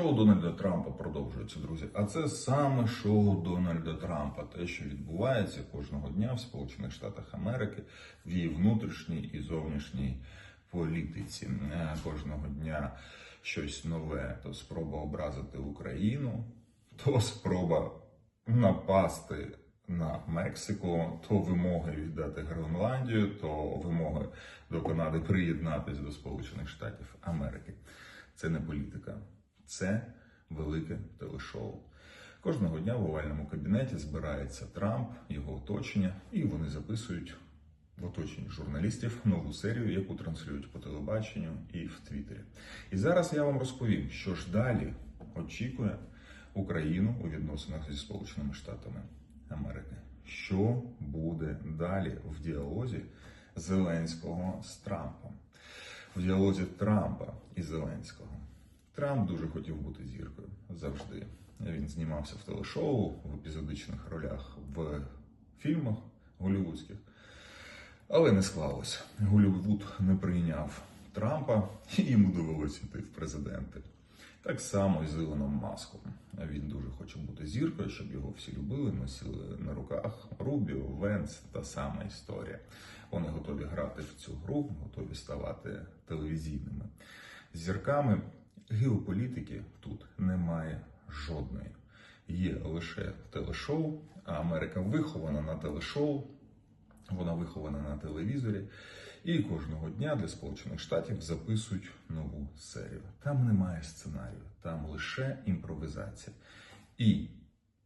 Шоу Дональда Трампа продовжується, друзі. А це саме шоу Дональда Трампа, те, що відбувається кожного дня в Сполучених Штатах Америки в її внутрішній і зовнішній політиці. Е, Кожного дня щось нове. То спроба образити Україну, то спроба напасти на Мексику, то вимоги віддати Гренландію, то вимоги до Канади приєднатися до Сполучених Штатів Америки. Це не політика, це велике телешоу. Кожного дня в овальному кабінеті збирається Трамп, його оточення, і вони записують в оточенні журналістів нову серію, яку транслюють по телебаченню і в Твіттері. І зараз я вам розповім, що ж далі очікує Україну у відносинах зі Сполученими Штатами Америки. Що буде далі в діалозі Зеленського з Трампом? В діалозі Трампа і Зеленського. Трамп дуже хотів бути зіркою завжди. Він знімався в телешоу в епізодичних ролях в фільмах голівудських. Але не склалось. Голівуд не прийняв Трампа, і йому довелося йти в президенти. Так само і з Ілоном Маском. Він дуже хоче бути зіркою, щоб його всі любили, носили на руках. Рубіо, Венс та сама історія. Вони готові грати в цю гру, готові ставати телевізійними зірками. Геополітики тут немає жодної. Є лише телешоу, а Америка вихована на телешоу, вона вихована на телевізорі. І кожного дня для Сполучених Штатів записують нову серію. Там немає сценарію, там лише імпровізація. І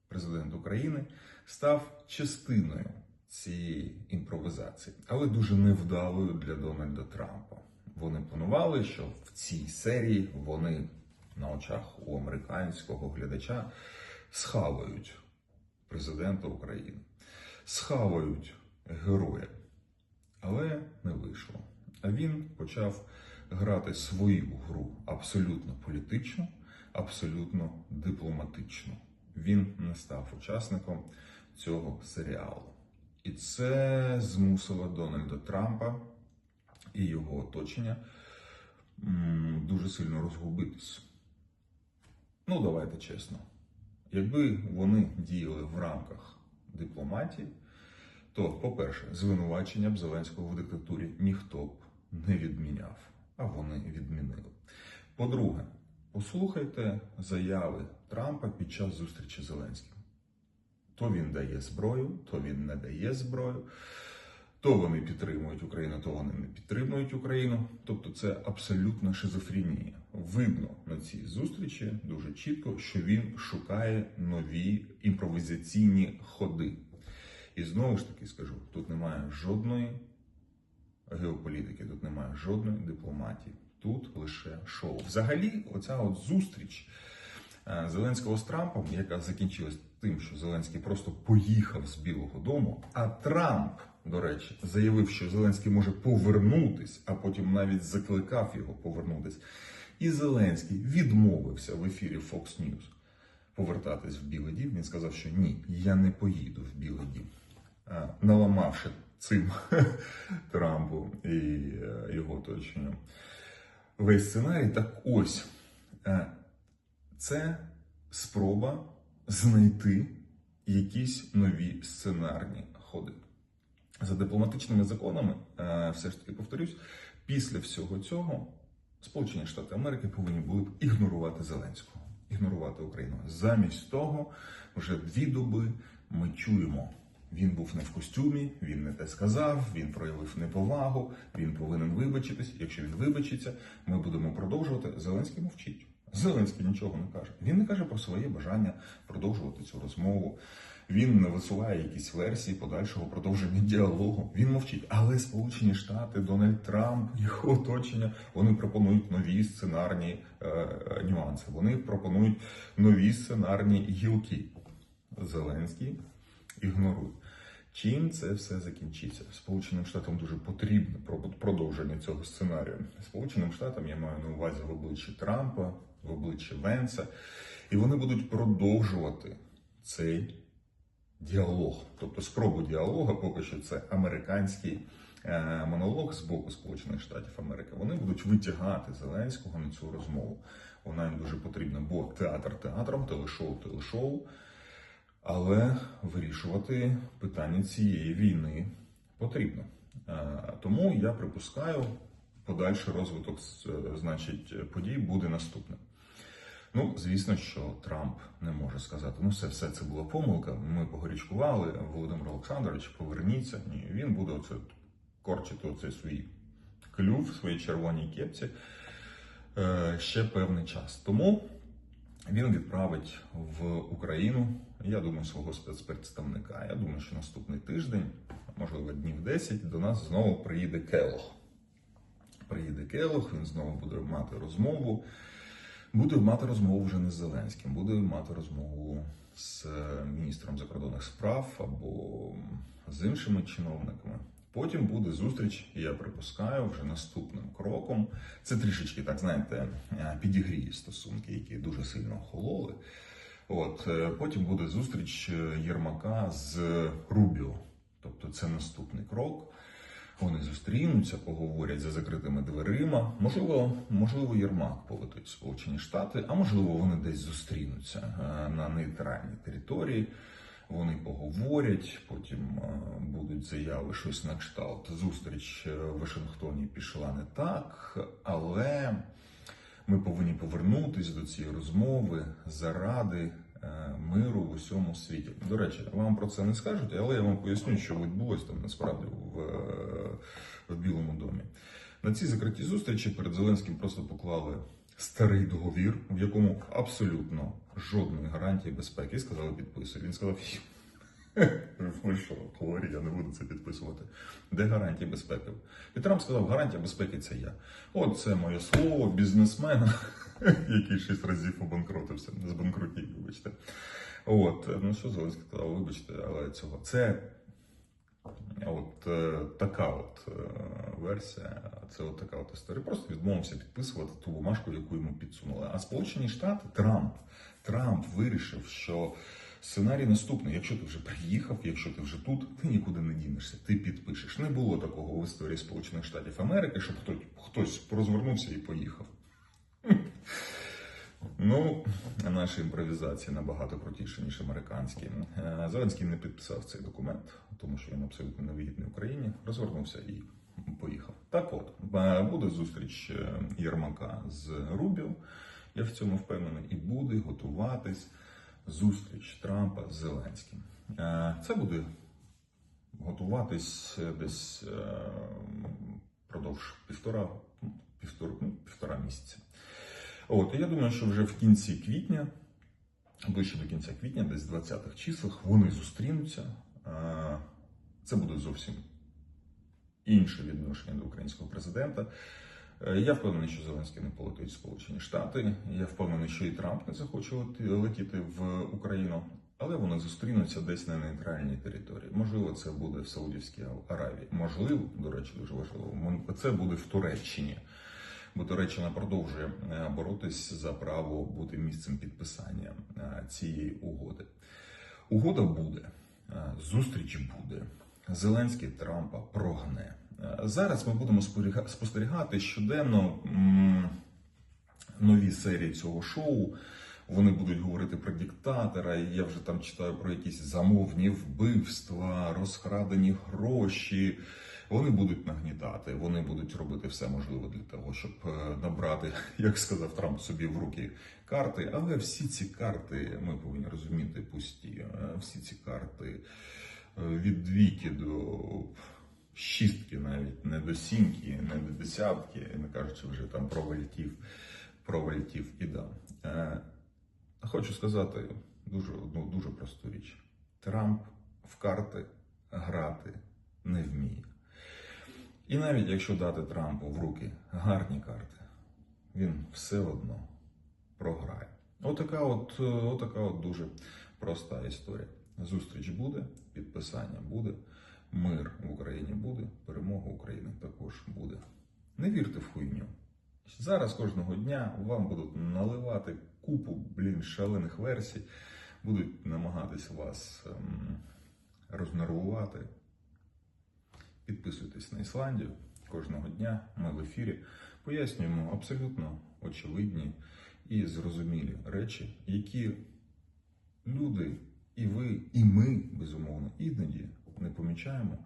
президент України став частиною цієї імпровізації, але дуже невдалою для Дональда Трампа. Вони планували, що в цій серії вони на очах у американського глядача схавають президента України, схавають героя. Але не вийшло. А він почав грати свою гру абсолютно політичну, абсолютно дипломатичну. Він не став учасником цього серіалу. І це змусило Дональда Трампа і його оточення дуже сильно розгубитись. Ну, давайте чесно. Якби вони діяли в рамках дипломатії, то, по-перше, звинувачення б Зеленського в диктатурі ніхто б не відміняв, а вони відмінили. По-друге, послухайте заяви Трампа під час зустрічі з Зеленським. То він дає зброю, то він не дає зброю, то вони підтримують Україну, то вони не підтримують Україну. Тобто це абсолютна шизофренія. Видно на цій зустрічі дуже чітко, що він шукає нові імпровізаційні ходи. І знову ж таки скажу: тут немає жодної геополітики, тут немає жодної дипломатії, тут лише шоу. Взагалі, оця от зустріч Зеленського з Трампом, яка закінчилась тим, що Зеленський просто поїхав з Білого Дому, а Трамп, до речі, заявив, що Зеленський може повернутись, а потім навіть закликав його повернутись. І Зеленський відмовився в ефірі Fox News повертатись в Білий Дім. Він сказав, що ні, я не поїду в Білий Дім. Е, наламавши цим Трампу і е, його оточенню весь сценарій. Так ось е, це спроба знайти якісь нові сценарні ходи. За дипломатичними законами, е, все ж таки повторюсь, після всього цього Сполучені Штати Америки повинні були б ігнорувати Зеленського, ігнорувати Україну. Замість того, вже дві доби ми чуємо. Він був не в костюмі, він не те сказав, він проявив неповагу, він повинен вибачитись. Якщо він вибачиться, ми будемо продовжувати. Зеленський мовчить. Зеленський нічого не каже. Він не каже про своє бажання продовжувати цю розмову. Він не висуває якісь версії подальшого продовження діалогу. Він мовчить. Але Сполучені Штати, Дональд Трамп, його оточення, вони пропонують нові сценарні е, е, нюанси. Вони пропонують нові сценарні гілки. Зеленський ігнорує. Чим це все закінчиться? Сполученим Штатам дуже потрібне продовження цього сценарію. Сполученим Штатам я маю на увазі в обличчі Трампа, в обличчі Венса, і вони будуть продовжувати цей діалог, тобто спробу діалога, поки що це американський е, монолог з боку Сполучених Штатів Америки. Вони будуть витягати Зеленського на цю розмову. Вона їм дуже потрібна, бо театр театром, телешоу телешоу. Але вирішувати питання цієї війни потрібно. Е, Тому я припускаю, подальший розвиток е, значить, подій буде наступним. Ну, звісно, що Трамп не може сказати, ну все, все це була помилка. Ми погорячкували. Володимир Олександрович, поверніться. Ні, він буде оце корчити оцей свій клюв, в своїй червоній кепці е, ще певний час. Тому він відправить в Україну, я думаю, свого спецпредставника. Я думаю, що наступний тиждень, можливо, днів 10, до нас знову приїде Келох. Приїде Келох, він знову буде мати розмову. Буде мати розмову вже не з Зеленським, буде мати розмову з міністром закордонних справ або з іншими чиновниками. Потім буде зустріч, і я припускаю, вже наступним кроком. Це трішечки, так знаєте, е, підігріє стосунки, які дуже сильно охололи. От е, потім буде зустріч е, Єрмака з Рубіо. Тобто це наступний крок. Вони зустрінуться, поговорять за закритими дверима. Можливо, можливо, Єрмак полетить в Сполучені Штати, а можливо, вони десь зустрінуться на нейтральній території. Вони поговорять, потім е, будуть заяви щось на кшталт. Зустріч е, в Вашингтоні пішла не так, але ми повинні повернутися до цієї розмови заради е, миру в усьому світі. До речі, вам про це не скажуть, але я вам поясню, що відбулося там насправді в, в Білому домі. На цій закритій зустрічі перед Зеленським просто поклали старий договір, в якому абсолютно жодної гарантії безпеки. Сказали підписуй. Він сказав. Ви що, хворі, я не буду це підписувати. Де гарантії безпеки? І Трамп сказав, гарантія безпеки це я. От це моє слово, бізнесмена, який шість разів обанкротився, збанкрутів, вибачте. От, ну що Зеленський сказав, вибачте, але цього. Це от е, така от е, версія, це от така от історія. Просто відмовився підписувати ту бумажку, яку йому підсунули. А Сполучені Штати, Трамп, Трамп вирішив, що сценарій наступний: якщо ти вже приїхав, якщо ти вже тут, ти нікуди не дінешся, ти підпишеш. Не було такого в історії Сполучених Штатів Америки, щоб хтось, хтось розвернувся і поїхав. Ну, наші імпровізації набагато крутіші, ніж американські. Е, Зеленський не підписав цей документ, тому що він абсолютно невигідний Україні. Розвернувся і поїхав. Так от, е, буде зустріч е, Єрмака з Рубіо. Я в цьому впевнений, і буде готуватись зустріч Трампа з Зеленським. Е, Це буде готуватись десь продовж півтора, півтора, ну, півтора місяця. От, я думаю, що вже в кінці квітня, ближче до кінця квітня, десь в 20-х числах, вони зустрінуться. Це буде зовсім інше відношення до українського президента. Е, Я впевнений, що Зеленський не полетить в Сполучені Штати. Я впевнений, що і Трамп не захоче летіти в Україну, але вони зустрінуться десь на нейтральній території. Можливо, це буде в Саудівській Аравії. Можливо, до речі, дуже важливо. Це буде в Туреччині. Бо Туреччина продовжує е, боротись за право бути місцем підписання е, цієї угоди. Угода буде, зустріч буде. Зеленський Трампа прогне. Е, Зараз ми будемо спостерігати щоденно нові серії цього шоу. Вони будуть говорити про диктатора. Я вже там читаю про якісь замовні вбивства, розкрадені гроші. Вони будуть нагнітати, вони будуть робити все можливе для того, щоб е, набрати, як сказав Трамп, собі в руки карти. Але всі ці карти ми повинні розуміти пусті. Е, Всі ці карти від двійки до шістки, навіть не до сімки, не до десятки, не кажучи вже там про вальтів, про вальтів і дам. Е, Хочу сказати дуже одну дуже просту річ: Трамп в карти грати не вміє. І навіть якщо дати Трампу в руки гарні карти, він все одно програє. Отака от, е, отака от дуже проста історія. Зустріч буде, підписання буде, мир в Україні буде, перемога України також буде. Не вірте в хуйню. Зараз кожного дня вам будуть наливати купу, блін, шалених версій, будуть намагатись вас ем, рознервувати. Підписуйтесь на Ісландію кожного дня. Ми в ефірі пояснюємо абсолютно очевидні і зрозумілі речі, які люди, і ви, і ми, безумовно, іноді не помічаємо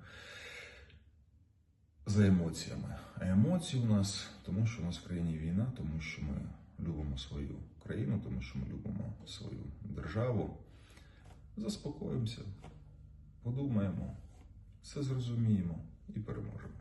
за емоціями. А емоції у нас, тому що у нас в країні війна, тому що ми любимо свою країну, тому що ми любимо свою державу. Заспокоїмося, подумаємо, все зрозуміємо і переможемо.